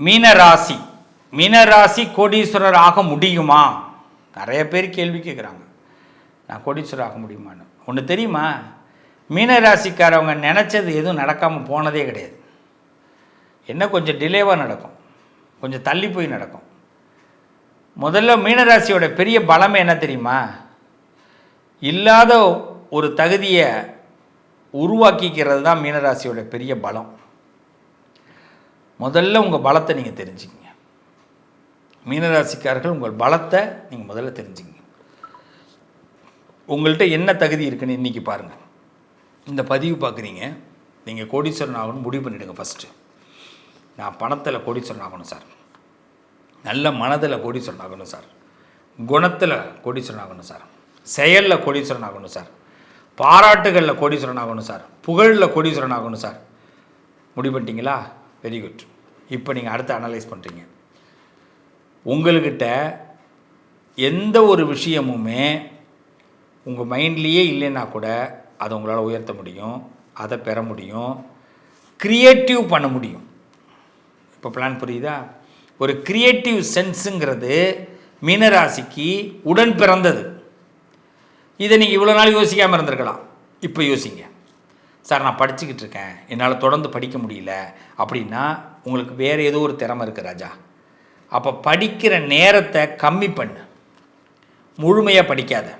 மீனராசி. மீனராசி கோடீஸ்வரர் ஆக முடியுமா? நிறைய பேர் கேள்வி கேட்குறாங்க நான் கோடீஸ்வரர் ஆக முடியுமான்னு. ஒன்று தெரியுமா? மீனராசிக்காரவங்க நினச்சது எதுவும் நடக்காமல் போனதே கிடையாது. என்ன கொஞ்சம் டிலேவாக நடக்கும். கொஞ்சம் தள்ளி போய் நடக்கும். முதல்ல மீனராசியோட பெரிய பலமே என்ன தெரியுமா? இல்லாத ஒரு தகுதியை உருவாக்கிக்கிறது தான் மீனராசியோட பெரிய பலம். முதல்ல உங்கள் பலத்தை நீங்கள் தெரிஞ்சுக்கங்க. மீனராசிக்காரர்கள் உங்கள் பலத்தை நீங்கள் முதல்ல தெரிஞ்சுக்கங்க. உங்கள்கிட்ட என்ன தகுதி இருக்குன்னு இன்றைக்கி பாருங்கள் இந்த பதிவு பார்க்குறீங்க. நீங்கள் கோடீஸ்வரன் ஆகணும்னு முடிவு பண்ணிவிடுங்க ஃபஸ்ட்டு நான் பணத்தில் கோடீஸ்வரன் ஆகணும் சார் நல்ல மனதில் கோடீஸ்வரன் ஆகணும் சார் குணத்தில் கோடீஸ்வரன் ஆகணும் சார் செயலில் கோடீஸ்வரன் ஆகணும் சார் பாராட்டுகளில் கோடீஸ்வரன் ஆகணும் சார் புகழில் கோடீஸ்வரன் ஆகணும் சார் முடிவு பண்ணிட்டீங்களா? வெரி குட் இப்போ நீங்கள் அடுத்து அனலைஸ் பண்ணுறீங்க உங்கள்கிட்ட எந்த ஒரு விஷயமுமே உங்கள் மைண்ட்லேயே இல்லைன்னா கூட அதை உங்களால் உயர்த்த முடியும் அதை பெற முடியும் க்ரியேட்டிவ் பண்ண முடியும். இப்போ பிளான் புரியுதா? ஒரு க்ரியேட்டிவ் சென்ஸுங்கிறது மீனராசிக்கு உடன் பிறந்தது. இதை நீங்கள் இவ்வளோ நாள் யோசிக்காமல் இருந்திருக்கலாம். இப்போ யோசிங்க. சார் நான் படிச்சுக்கிட்டு இருக்கேன். என்னால் தொடர்ந்து படிக்க முடியல. அப்படின்னா உங்களுக்கு வேறு ஏதோ ஒரு திறமை இருக்குது ராஜா. அப்போ படிக்கிற நேரத்தை கம்மி பண்ணு. முழுமையாக படிக்காத.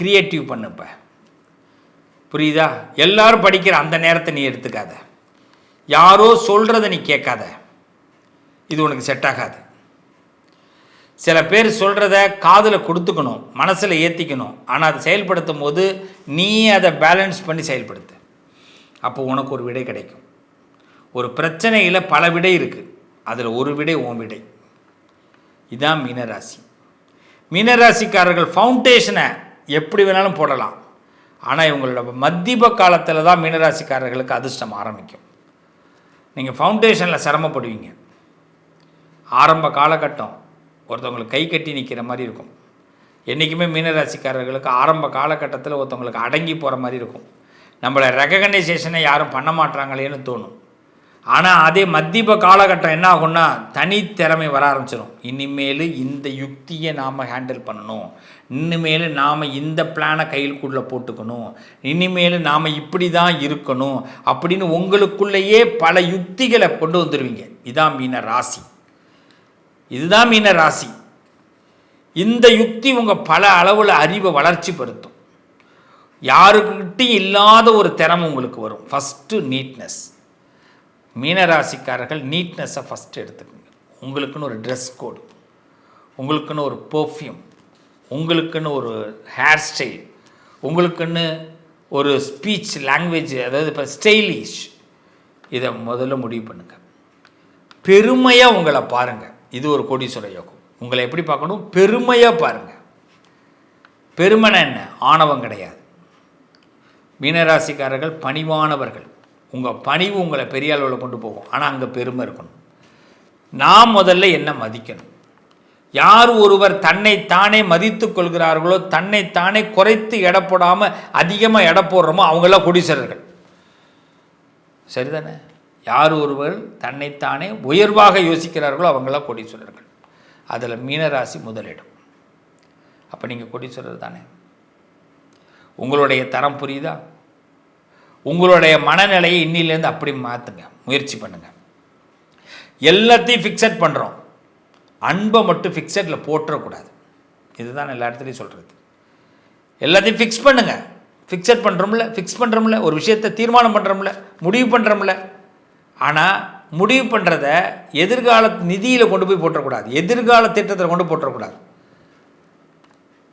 க்ரியேட்டிவ் பண்ணு இப்போ. புரியுதா? எல்லாரும் படிக்கிற அந்த நேரத்தை நீ எடுத்துக்காத. யாரோ சொல்கிறத நீ கேட்காத. இது உனக்கு செட் ஆகாது. சில பேர் சொல்கிறத காதில் கொடுத்துக்கணும் மனசில் ஏற்றிக்கணும் ஆனால் அதை செயல்படுத்தும் போது நீ அதை பேலன்ஸ் பண்ணி செயல்படுத்து. அப்போ உனக்கு ஒரு விடை கிடைக்கும். ஒரு பிரச்சனையில் பல விடை இருக்குது அதில் ஒரு விடை உன் விடை. இதுதான் மீனராசி. மீனராசிக்காரர்கள் ஃபவுண்டேஷனை எப்படி வேணாலும் போடலாம். ஆனால் இவங்களோட மத்தியப காலத்தில் தான் மீனராசிக்காரர்களுக்கு அதிர்ஷ்டம் ஆரம்பிக்கும். நீங்கள் ஃபவுண்டேஷனில் சிரமப்படுவீங்க. ஆரம்ப காலகட்டம் ஒருத்தவங்களுக்கு கை கட்டி நிற்கிற மாதிரி இருக்கும். என்றைக்குமே மீனராசிக்காரர்களுக்கு ஆரம்ப காலகட்டத்தில் ஒருத்தவங்களுக்கு அடங்கி போகிற மாதிரி இருக்கும். நம்மளை ரெகக்னைசேஷனை யாரும் பண்ண மாட்டாங்களேன்னு தோணும். ஆனால் அதே மத்தியப காலகட்டம் என்ன ஆகும்னா தனித்திறமை வர ஆரம்பிச்சிடும் இனிமேல் இந்த யுக்தியை நாம் ஹேண்டில் பண்ணணும். இனிமேல் நாம் இந்த பிளானை கையில்குள்ளே போட்டுக்கணும். இனிமேல் நாம் இப்படி தான் இருக்கணும் அப்படின்னு உங்களுக்குள்ளேயே பல யுக்திகளை கொண்டு வந்துடுவீங்க இதான் மீன ராசி இதுதான் மீன ராசி. இந்த யுக்தி உங்கள் பல அளவில் அறிவை வளர்ச்சி படுத்தும். யாருக்கிட்டையும் இல்லாத ஒரு திறமை உங்களுக்கு வரும். ஃபஸ்ட்டு நீட்னஸ் மீனராசிக்காரர்கள் நீட்னஸை ஃபஸ்ட்டு எடுத்துக்கோங்க. உங்களுக்குன்னு ஒரு ட்ரெஸ் கோடு உங்களுக்குன்னு ஒரு பர்ஃப்யூம் உங்களுக்குன்னு ஒரு ஹேர் ஸ்டைல் உங்களுக்குன்னு ஒரு ஸ்பீச் லாங்குவேஜ் அதாவது இப்போ ஸ்டைலிஷ் இதை முதல்ல முடிவு பண்ணுங்கள் பெருமையாக உங்களை பாருங்கள் இது ஒரு கோடீஸ்வர யோகம். உங்களை எப்படி பார்க்கணும்? பெருமையாக பாருங்கள் பெருமைனா என்ன? ஆணவம் கிடையாது. மீனராசிக்காரர்கள் பணிவானவர்கள். உங்கள் பணிவு உங்களை பெரிய அளவில் கொண்டு போகும். ஆனால் அங்கே பெருமை இருக்கணும். நான் முதல்ல என்ன மதிக்கணும்? யார் ஒருவர் தன்னை தானே மதித்து கொள்கிறார்களோ தன்னை தானே குறைத்து எடை போடாமல் அதிகமாக எடை போடுறோமோ அவங்களாம் கொடிசரர்கள் சரிதானே? யார் ஒருவர் தன்னைத்தானே உயர்வாக யோசிக்கிறார்களோ அவங்களாம் கோடீஸ்வரர்கள். அதில் மீனராசி முதலிடம். அப்போ நீங்கள் கோடீஸ்வரர் தானே. உங்களுடைய தரம் புரியுதா? உங்களுடைய மனநிலையை இன்னிலேருந்து அப்படி மாற்றுங்க முயற்சி பண்ணுங்கள் எல்லாத்தையும் ஃபிக்ஸட் பண்ணுறோம் அன்பை மட்டும் ஃபிக்ஸடில் போட்டுறக்கூடாது இதுதான் எல்லா இடத்துலையும் சொல்கிறது எல்லாத்தையும் ஃபிக்ஸ் பண்ணுங்கள் ஃபிக்ஸட் பண்ணுறோம்ல ஃபிக்ஸ் பண்ணுறோம்ல ஒரு விஷயத்தை தீர்மானம் பண்ணுறோம்ல முடிவு பண்ணுறோம்ல ஆனால் முடிவு பண்ணுறத எதிர்கால நிதியில் கொண்டு போய் போட்டக்கூடாது எதிர்கால திட்டத்தில் கொண்டு போட்டக்கூடாது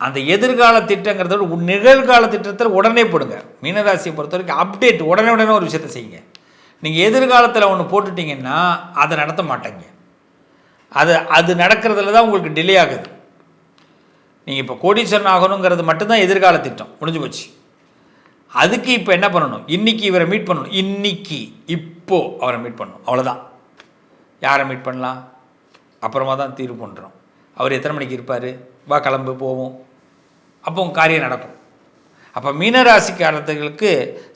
அந்த எதிர்கால திட்டங்கிறத விட நிகழ்கால திட்டத்தில் உடனே போடுங்க. மீனராசியை பொறுத்த வரைக்கும் அப்டேட் உடனே உடனே ஒரு விஷயத்தை செய்யுங்க. நீங்கள் எதிர்காலத்தில் ஒன்று போட்டுட்டீங்கன்னா அதை நடத்த மாட்டேங்க. அது அது நடக்கிறதுல தான் உங்களுக்கு டிலே ஆகுது. நீங்கள் இப்போ கோடீஸ்வரன் ஆகணுங்கிறது மட்டும்தான் எதிர்கால திட்டம். முடிஞ்சு போச்சு. அதுக்கு இப்போ என்ன பண்ணணும்? இன்னைக்கு இவரை மீட் பண்ணணும். இன்னைக்கு இப்போ அவரை மீட் பண்ணணும். அவ்வளோதான் யாரை மீட் பண்ணலாம்? அப்புறமா தான் தீர்வு பண்ணுறோம் அவர் எத்தனை மணிக்கு இருப்பார்? வா கிளம்பு போவோம். அப்போ காரியம் நடக்கும். அப்போ மீனராசிக்காரர்களுக்கு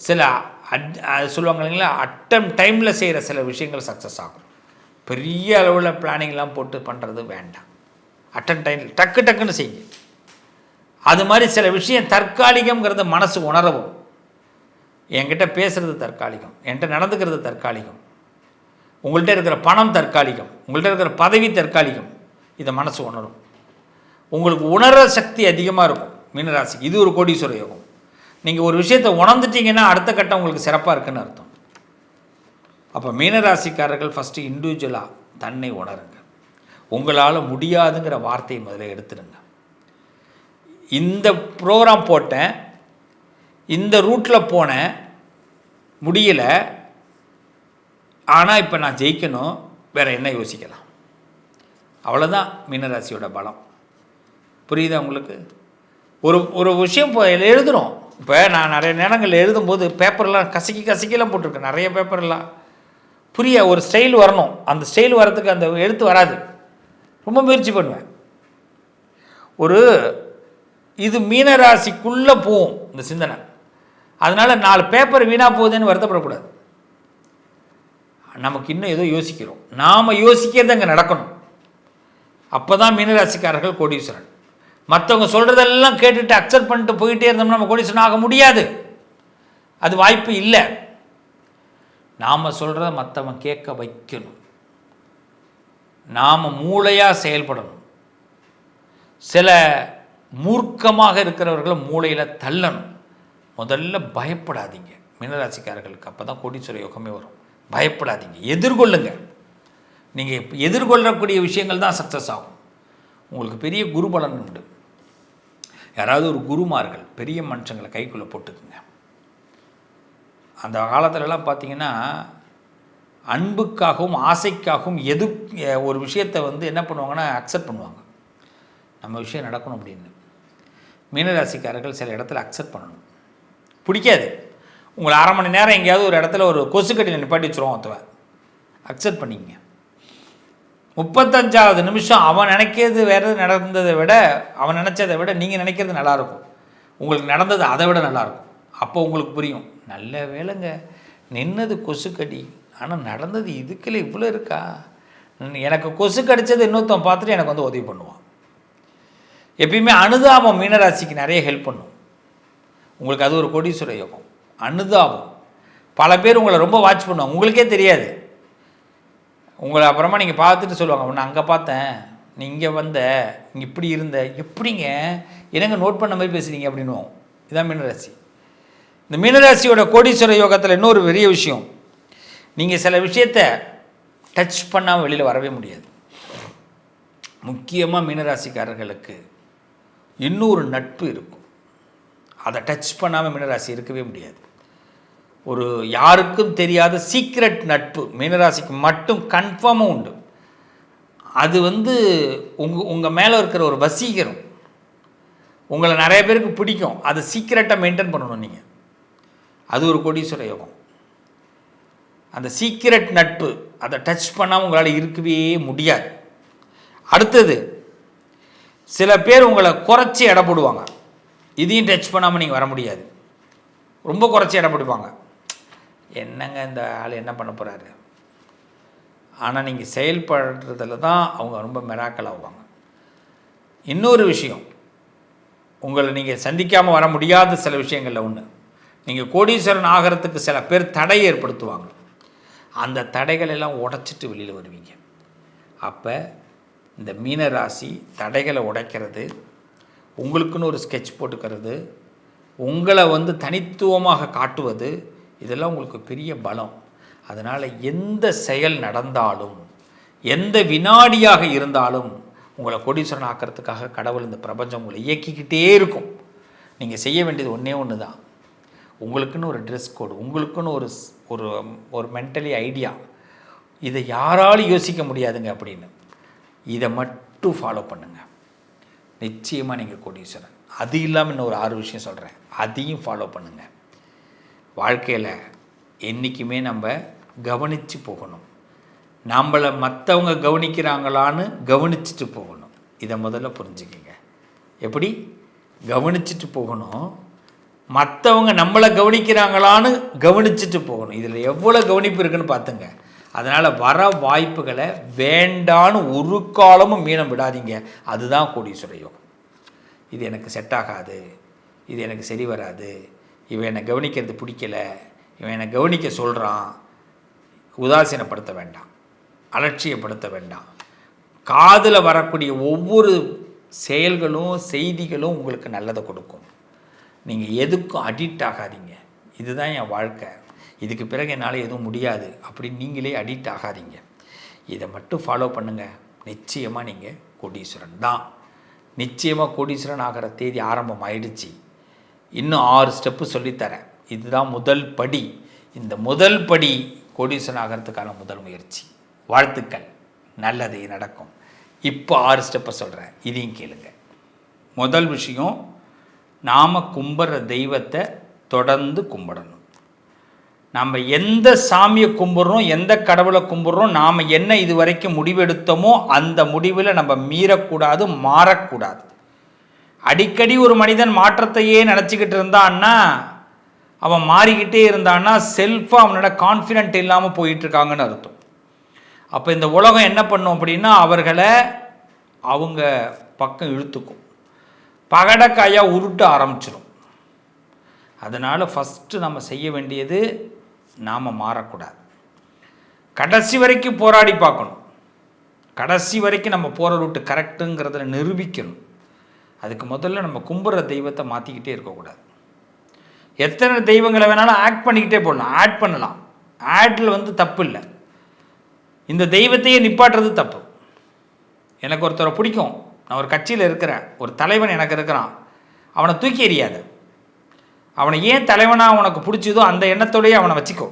சில அட் அது சொல்லுவாங்க இல்லைங்களா? அட்டம் டைமில் செய்கிற சில விஷயங்கள் சக்ஸஸ் ஆகும். பெரிய அளவில் பிளானிங்லாம் போட்டு பண்ணுறது வேண்டாம். அட்டன் டைம் டக்கு டக்குன்னு செய்யுங்க. அது மாதிரி சில விஷயம் தற்காலிகங்கிறது மனசு உணரவும். என்கிட்ட பேசுகிறது தற்காலிகம் என்கிட்ட நடந்துக்கிறது தற்காலிகம். உங்கள்கிட்ட இருக்கிற பணம் தற்காலிகம் உங்கள்கிட்ட இருக்கிற பதவி தற்காலிகம் இதை மனசு உணரும். உங்களுக்கு உணர்ற சக்தி அதிகமாக இருக்கும் மீனராசிக்கு. இது ஒரு கோடீஸ்வர யோகம். நீங்கள் ஒரு விஷயத்தை உணர்ந்துட்டீங்கன்னா அடுத்த கட்டம் உங்களுக்கு சிறப்பாக இருக்குன்னு அர்த்தம். அப்போ மீனராசிக்காரர்கள் ஃபஸ்ட்டு இண்டிவிஜுவலாக தன்னை உணருங்க. உங்களால் முடியாதுங்கிற வார்த்தையை முதல்ல எடுத்துடுங்க. இந்த ப்ரோக்ராம் போட்டேன் இந்த ரூட்டில் போனேன் முடியலை. ஆனால் இப்போ நான் ஜெயிக்கணும். வேறு என்ன யோசிக்கலாம்? அவ்வளோதான் மீனராசியோட பலம். புரியுதா உங்களுக்கு? ஒரு ஒரு விஷயம் இப்போ எழுதுகிறோம் இப்போ நான் நிறைய நேரங்களில் எழுதும்போது பேப்பர்லாம் கசக்கி கசக்கிலாம் போட்டிருக்கேன். நிறைய பேப்பர்லாம் புரிய ஒரு ஸ்டைல் வரணும். அந்த ஸ்டைல் வரதுக்கு அந்த எழுத்து வராது. ரொம்ப முயற்சி பண்ணுவேன். ஒரு இது மீனராசிக்குள்ளே போகும் இந்த சிந்தனை. அதனால் நாலு பேப்பர் வீணாக போகுதுன்னு வருத்தப்படக்கூடாது. நமக்கு இன்னும் ஏதோ யோசிக்கிறோம். நாம் யோசிக்கிறது அங்கே நடக்கணும். அப்போ தான் மீனராசிக்காரர்கள் கோடீஸ்வரன். மற்றவங்க சொல்கிறதெல்லாம் கேட்டுட்டு அக்செப்ட் பண்ணிட்டு போயிட்டே இருந்தோம்னா நம்ம கோடீஸ்வரன் ஆக முடியாது. அது வாய்ப்பு இல்லை. நாம் சொல்கிறத மற்றவன் கேட்க வைக்கணும். நாம் மூளையாக செயல்படணும். சில மூர்க்கமாக இருக்கிறவர்களை மூளையில் தள்ளணும். முதல்ல பயப்படாதீங்க. மீனராசிக்காரர்களுக்கு அப்போ தான் கோடீஸ்வர யோகமே வரும். பயப்படாதீங்க. எதிர்கொள்ளுங்க. நீங்கள் இப்போ எதிர்கொள்ளக்கூடிய விஷயங்கள் தான் சக்ஸஸ் ஆகும். உங்களுக்கு பெரிய குருபலன் உண்டு. யாராவது ஒரு குருமார்கள் பெரிய மனுஷங்களை கைக்குள்ளே போட்டுக்குங்க. அந்த காலத்துலலாம் பார்த்தீங்கன்னா அன்புக்காகவும் ஆசைக்காகவும் எது ஒரு விஷயத்தை வந்து என்ன பண்ணுவாங்கன்னா அக்செப்ட் பண்ணுவாங்க. நம்ம விஷயம் நடக்கணும் அப்படின்னு. மீனராசிக்காரர்கள் சில இடத்துல அக்செப்ட் பண்ணணும். பிடிக்காது. உங்களை அரை மணி நேரம் எங்கேயாவது ஒரு இடத்துல ஒரு கொசுக்கட்டியில் நிப்பாட்டி வச்சுருவோம் ஒருத்தவன் அக்செப்ட் பண்ணிக்கங்க. முப்பத்தஞ்சாவது நிமிஷம் அவன் நினைக்கிறது வேறு நடந்ததை விட அவன் நினச்சதை விட நீங்கள் நினைக்கிறது நல்லாயிருக்கும் உங்களுக்கு நடந்தது அதை விட நல்லாயிருக்கும் அப்போ உங்களுக்கு புரியும். நல்ல வேலைங்க நின்னது கொசுக்கடி ஆனால் நடந்தது இதுக்குள்ள இவ்வளோ இருக்கா? எனக்கு கொசு கடித்தது இன்னொருத்தன் பார்த்துட்டு எனக்கு வந்து உதவி பண்ணுவான். எப்பயுமே அனுதாபம் மீனராசிக்கு நிறைய ஹெல்ப் பண்ணும். உங்களுக்கு அது ஒரு கோடீஸ்வர யோகம். அனுதாபம். பல பேர் உங்களை ரொம்ப வாட்ச் பண்ணுவாங்க. உங்களுக்கே தெரியாது. உங்களை அப்புறமா நீங்கள் பார்த்துட்டு சொல்லுவாங்க நான் அங்கே பார்த்தேன். நீ இங்கே வந்த. இங்கே இப்படி இருந்த. எப்படிங்க? என்னங்க நோட் பண்ண மாதிரி பேசுகிறீங்க அப்படின்னுவோம். இதான் மீனராசி. இந்த மீனராசியோட கோடீஸ்வர யோகத்தில் இன்னொரு பெரிய விஷயம். நீங்கள் சில விஷயத்தை டச் பண்ணாமல் வெளியில் வரவே முடியாது. முக்கியமாக மீனராசிக்காரர்களுக்கு இன்னொரு நட்பு இருக்கும். அதை டச் பண்ணாமல் மீனராசி இருக்கவே முடியாது. ஒரு யாருக்கும் தெரியாத சீக்ரெட் நட்பு மீனராசிக்கு மட்டும் கன்ஃபார்மாக உண்டு. அது வந்து உங்கள் உங்கள் மேலே இருக்கிற ஒரு வசீகரம். உங்களை நிறைய பேருக்கு பிடிக்கும். அதை சீக்கிரட்டாக மெயின்டைன் பண்ணணும் நீங்கள் அது ஒரு கோடீஸ்வர யோகம். அந்த சீக்கிரட் நட்பு அதை டச் பண்ணால் உங்களால் இருக்கவே முடியாது. அடுத்தது சில பேர் உங்களை குறைச்சி எடை போடுவாங்க. இதையும் டச் பண்ணாமல் நீங்கள் வர முடியாது. ரொம்ப குறைச்சி இடம் பிடிப்பாங்க. என்னங்க இந்த ஆள் என்ன பண்ண போகிறாரு ஆனால் நீங்கள் செயல்படுறதுல தான் அவங்க ரொம்ப மெராக்கல் ஆகுவாங்க இன்னொரு விஷயம் உங்களை நீங்கள் சந்திக்காமல் வர முடியாத சில விஷயங்களில் ஒன்று நீங்கள் கோடீஸ்வரன் ஆகிறதுக்கு சில பேர் தடை ஏற்படுத்துவாங்க. அந்த தடைகள் எல்லாம் உடைச்சிட்டு வெளியில் வருவீங்க. அப்போ இந்த மீன ராசி தடைகளை உடைக்கிறது உங்களுக்குன்னு ஒரு ஸ்கெட்ச் போட்டுக்கிறது உங்களை வந்து தனித்துவமாக காட்டுவது இதெல்லாம் உங்களுக்கு பெரிய பலம். அதனால் எந்த செயல் நடந்தாலும் எந்த வினாடியாக இருந்தாலும் உங்களை கோடீஸ்வரன் ஆக்கிறதுக்காக கடவுள் இந்த பிரபஞ்சம் உங்களை இயக்கிக்கிட்டே இருக்கும். நீங்கள் செய்ய வேண்டியது ஒன்றே ஒன்று தான் உங்களுக்குன்னு ஒரு ட்ரெஸ் கோடு உங்களுக்குன்னு ஒரு ஒரு ஒரு மென்டலி ஐடியா இதை யாராலும் யோசிக்க முடியாதுங்க அப்படின்னு. இதை மட்டும் ஃபாலோ பண்ணுங்கள் நிச்சயமாக நீங்கள் கோடீஸ்வரன். அது இல்லாமல் இன்னும் ஒரு ஆறு விஷயம் சொல்கிறேன் அதையும் ஃபாலோ பண்ணுங்கள் வாழ்க்கையில் என்றைக்குமே நம்ம கவனித்து போகணும். நம்மளை மற்றவங்க கவனிக்கிறாங்களான்னு கவனிச்சுட்டு போகணும். இதை முதல்ல புரிஞ்சுக்கிங்க. எப்படி? கவனிச்சுட்டு போகணும். மற்றவங்க நம்மளை கவனிக்கிறாங்களான்னு கவனிச்சுட்டு போகணும். இதில் எவ்வளோ கவனிப்பு இருக்குன்னு பார்த்துங்க. அதனால் வர வாய்ப்புகளை வேண்டான்னு ஒரு காலமும் மீனம் விடாதீங்க. அதுதான் கோடீஸ்வர யோகம். இது எனக்கு செட் ஆகாது. இது எனக்கு சரி வராது. இவன் என்னை கவனிக்கிறது பிடிக்கல. இவன் என்னை கவனிக்க சொல்கிறான் உதாசீனப்படுத்த வேண்டாம். அலட்சியப்படுத்த வேண்டாம். காதில் வரக்கூடிய ஒவ்வொரு செயல்களும் செய்திகளும் உங்களுக்கு நல்லதை கொடுக்கும். நீங்கள் எதுக்கும் அடிக்ட் ஆகாதீங்க. இதுதான் என் வாழ்க்கை. இதுக்கு பிறகு என்னால் எதுவும் முடியாது அப்படின்னு நீங்களே அடிக்ட் ஆகாதீங்க. இதை மட்டும் ஃபாலோ பண்ணுங்கள் நிச்சயமாக நீங்கள் கோடீஸ்வரன் தான். நிச்சயமாக கோடீஸ்வரன் ஆகிற தேதி ஆரம்பம் ஆயிடுச்சு. இன்னும் ஆறு ஸ்டெப்பு சொல்லித்தரேன் இதுதான் முதல் படி. இந்த முதல் படி கோடீஸ்வரன் ஆகிறதுக்கான முதல் முயற்சி. வாழ்த்துக்கள். நல்லது நடக்கும். இப்போ ஆறு ஸ்டெப்பை சொல்கிறேன் இதையும் கேளுங்க. முதல் விஷயம் நாம் கும்பிட்ற தெய்வத்தை தொடர்ந்து கும்பிடணும். நம்ம எந்த சாமியை கும்பிட்றோம் எந்த கடவுளை கும்பிட்றோம் நாம் என்ன இது வரைக்கும் முடிவெடுத்தோமோ அந்த முடிவில் நம்ம மீறக்கூடாது மாறக்கூடாது. அடிக்கடி ஒரு மனிதன் மாற்றத்தையே நினச்சிக்கிட்டு இருந்தான்னா அவன் மாறிக்கிட்டே இருந்தான்னா செல்ஃபாக அவனோட கான்ஃபிடென்ட் இல்லாமல் போயிட்டுருக்காங்கன்னு அர்த்தம். அப்போ இந்த உலகம் என்ன பண்ணும் அப்படின்னா அவர்களை அவங்க பக்கம் இழுத்துக்கும். பகடக்காயாக உருட்ட ஆரம்பிச்சிடும் அதனால் ஃபஸ்ட்டு நம்ம செய்ய வேண்டியது நாம் மாறக்கூடாது. கடைசி வரைக்கும் போராடி பார்க்கணும். கடைசி வரைக்கும் நம்ம போகிற ரூட்டு கரெக்டுங்கிறத நிரூபிக்கணும். அதுக்கு முதல்ல நம்ம கும்புற தெய்வத்தை மாற்றிக்கிட்டே இருக்கக்கூடாது. எத்தனை தெய்வங்களை வேணாலும் ஆக்ட் பண்ணிக்கிட்டே போடலாம். ஆட் பண்ணலாம். ஆட்டில் வந்து தப்பு இல்லை. இந்த தெய்வத்தையே நிப்பாட்டுறது தப்பு. எனக்கு ஒருத்தரை பிடிக்கும். நான் ஒரு கட்சியில் இருக்கிறேன். ஒரு தலைவன் எனக்கு இருக்கிறான். அவனை தூக்கி எறியாது. அவனை ஏன் தலைவனாக உனக்கு பிடிச்சதோ அந்த எண்ணத்தோடையே அவனை வச்சுக்கோ.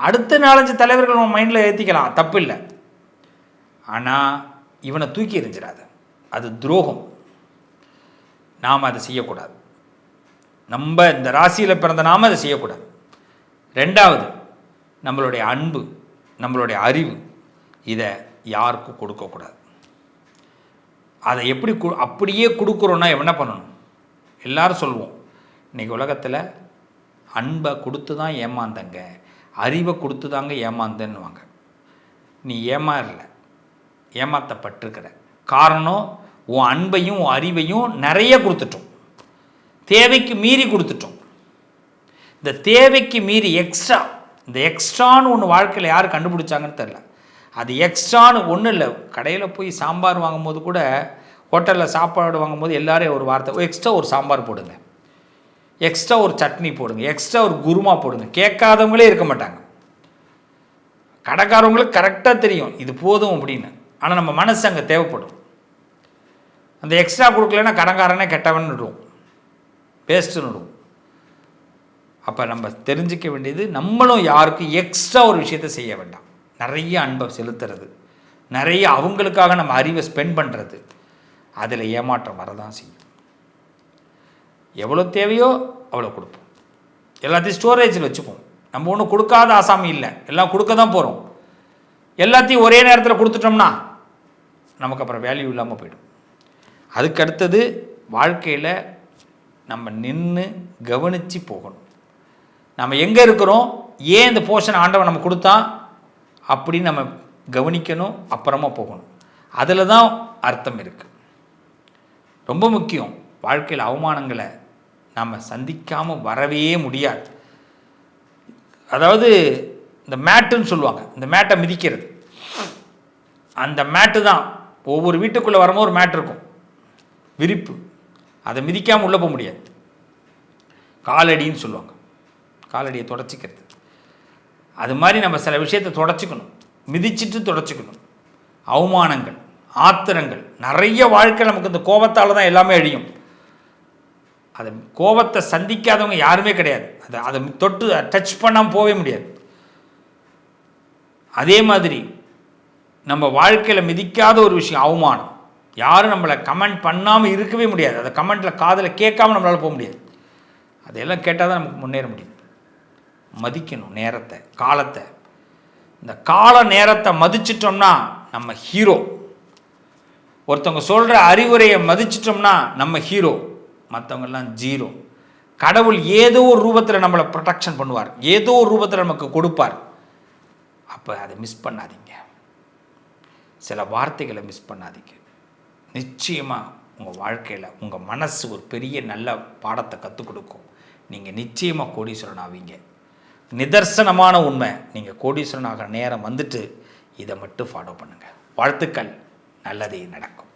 அடுத்த நாலஞ்சு தலைவர்கள் உன் மைண்டில் ஏற்றிக்கலாம் தப்பு இல்லை ஆனால் இவனை தூக்கி எறிஞ்சிடாத. அது துரோகம். நாம் அதை செய்யக்கூடாது. நம்ம இந்த ராசியில் பிறந்த நாம் அதை செய்யக்கூடாது. ரெண்டாவது நம்மளுடைய அன்பு நம்மளுடைய அறிவு இதை யாருக்கும் கொடுக்கக்கூடாது அதை எப்படி கு அப்படியே கொடுக்குறோன்னா என்ன பண்ணணும்? எல்லாரும் சொல்லுவோம். இன்றைக்கி உலகத்தில் அன்பை கொடுத்து தான் ஏமாந்தங்க. அறிவை கொடுத்து தாங்க ஏமாந்தன்னுவாங்க. நீ ஏமாறல. ஏமாற்றப்பட்டிருக்கிற காரணம் உன் அன்பையும் உன் அறிவையும் நிறைய கொடுத்துட்டோம். தேவைக்கு மீறி கொடுத்துட்டோம். இந்த தேவைக்கு மீறி எக்ஸ்ட்ரா இந்த எக்ஸ்ட்ரான்னு ஒன்று வாழ்க்கையில் யார் கண்டுபிடிச்சாங்கன்னு தெரில அது எக்ஸ்ட்ரான்னு ஒன்றும் இல்லை. கடையில் போய் சாம்பார் வாங்கும்போது கூட ஹோட்டலில் சாப்பாடு வாங்கும்போது எல்லோரும் ஒரு வார்த்தை எக்ஸ்ட்ரா ஒரு சாம்பார் போடுங்க. எக்ஸ்ட்ரா ஒரு சட்னி போடுங்க. எக்ஸ்ட்ரா ஒரு குருமா போடுங்க. கேட்காதவங்களே இருக்க மாட்டாங்க. கடைக்காரவங்களுக்கு கரெக்டாக தெரியும். இது போதும் அப்படின்னு. ஆனால் நம்ம மனசு அங்கே தேவைப்படும். அந்த எக்ஸ்ட்ரா கொடுக்கலன்னா கடங்காரனே கெட்டவன் விடுவோம் பேஸ்ட்டுன்னு விடுவோம் அப்போ நம்ம தெரிஞ்சிக்க வேண்டியது நம்மளும் யாருக்கும் எக்ஸ்ட்ரா ஒரு விஷயத்த செய்ய வேண்டாம். நிறைய அன்பை செலுத்துறது. நிறைய அவங்களுக்காக நம்ம அறிவை ஸ்பெண்ட் பண்ணுறது அதில் ஏமாற்றம் வரதான் செய்யும். எவ்வளோ தேவையோ அவ்வளோ கொடுப்போம். எல்லாத்தையும் ஸ்டோரேஜில் வச்சுப்போம். நம்ம ஒன்றும் கொடுக்காத ஆசாமி இல்லை. எல்லாம் கொடுக்க தான் போகிறோம் எல்லாத்தையும் ஒரே நேரத்தில் கொடுத்துட்டோம்னா நமக்கு அப்புறம் வேல்யூ இல்லாமல் போயிடும். அதுக்கு அடுத்தது வாழ்க்கையில் நம்ம நின்று கவனித்து போகணும். நம்ம எங்கே இருக்கிறோம்? ஏன் இந்த போர்ஷன் ஆண்டவன் நம்ம கொடுத்தா அப்படின்னு நம்ம கவனிக்கணும் அப்புறமா போகணும். அதில் தான் அர்த்தம் இருக்குது ரொம்ப முக்கியம். வாழ்க்கையில் அவமானங்களை நாம் சந்திக்காமல் வரவே முடியாது. அதாவது இந்த மேட்டுன்னு சொல்லுவாங்க. இந்த மேட்டை மிதிக்கிறது. அந்த மேட்டு தான் ஒவ்வொரு வீட்டுக்குள்ளே வரும்போது ஒரு மேட் இருக்கும். விரிப்பு. அதை மிதிக்காமல் உள்ளே போக முடியாது. காலடின்னு சொல்லுவாங்க. காலடியை தொடச்சிக்கிறது. அது மாதிரி நம்ம சில விஷயத்தை தொடச்சிக்கணும். மிதிச்சிட்டு தொடச்சிக்கணும். அவமானங்கள் ஆத்திரங்கள் நிறைய வாழ்க்கை நமக்கு இந்த கோபத்தால் தான் எல்லாமே அழியும். அதை கோபத்தை சந்திக்காதவங்க யாருமே கிடையாது. அதை அதை தொட்டு டச் பண்ணாமல் போகவே முடியாது. அதே மாதிரி நம்ம வாழ்க்கையில் மிதிக்காத ஒரு விஷயம் அவமானம். யாரும் நம்மளை கமெண்ட் பண்ணாமல் இருக்கவே முடியாது. அதை கமெண்ட்டில் காதில் கேட்காம நம்மளால் போக முடியாது. அதையெல்லாம் கேட்டால் தான் நமக்கு முன்னேற முடியும். மதிக்கணும் நேரத்தை காலத்தை. இந்த கால நேரத்தை மதிச்சிட்டோம்னா நம்ம ஹீரோ ஒருத்தவங்க சொல்கிற அறிவுரையை மதிச்சிட்டோம்னா நம்ம ஹீரோ மற்றவங்கெல்லாம் ஜீரோ. கடவுள் ஏதோ ஒரு ரூபத்தில் நம்மளை ப்ரொடெக்ஷன் பண்ணுவார். ஏதோ ஒரு ரூபத்தில் நமக்கு கொடுப்பார். அப்போ அதை மிஸ் பண்ணாதீங்க. சில வார்த்தைகளை மிஸ் பண்ணாதீங்க. நிச்சயமாக உங்கள் வாழ்க்கையில் உங்கள் மனசு ஒரு பெரிய நல்ல பாடத்தை கற்றுக் கொடுக்கும். நீங்கள் நிச்சயமாக கோடீஸ்வரன் ஆவீங்க. நிதர்சனமான உண்மை. நீங்கள் கோடீஸ்வரன் ஆகிற நேரம் வந்துட்டு இதை மட்டும் ஃபாலோ பண்ணுங்கள் வாழ்த்துக்கள். நல்லதே நடக்கும்.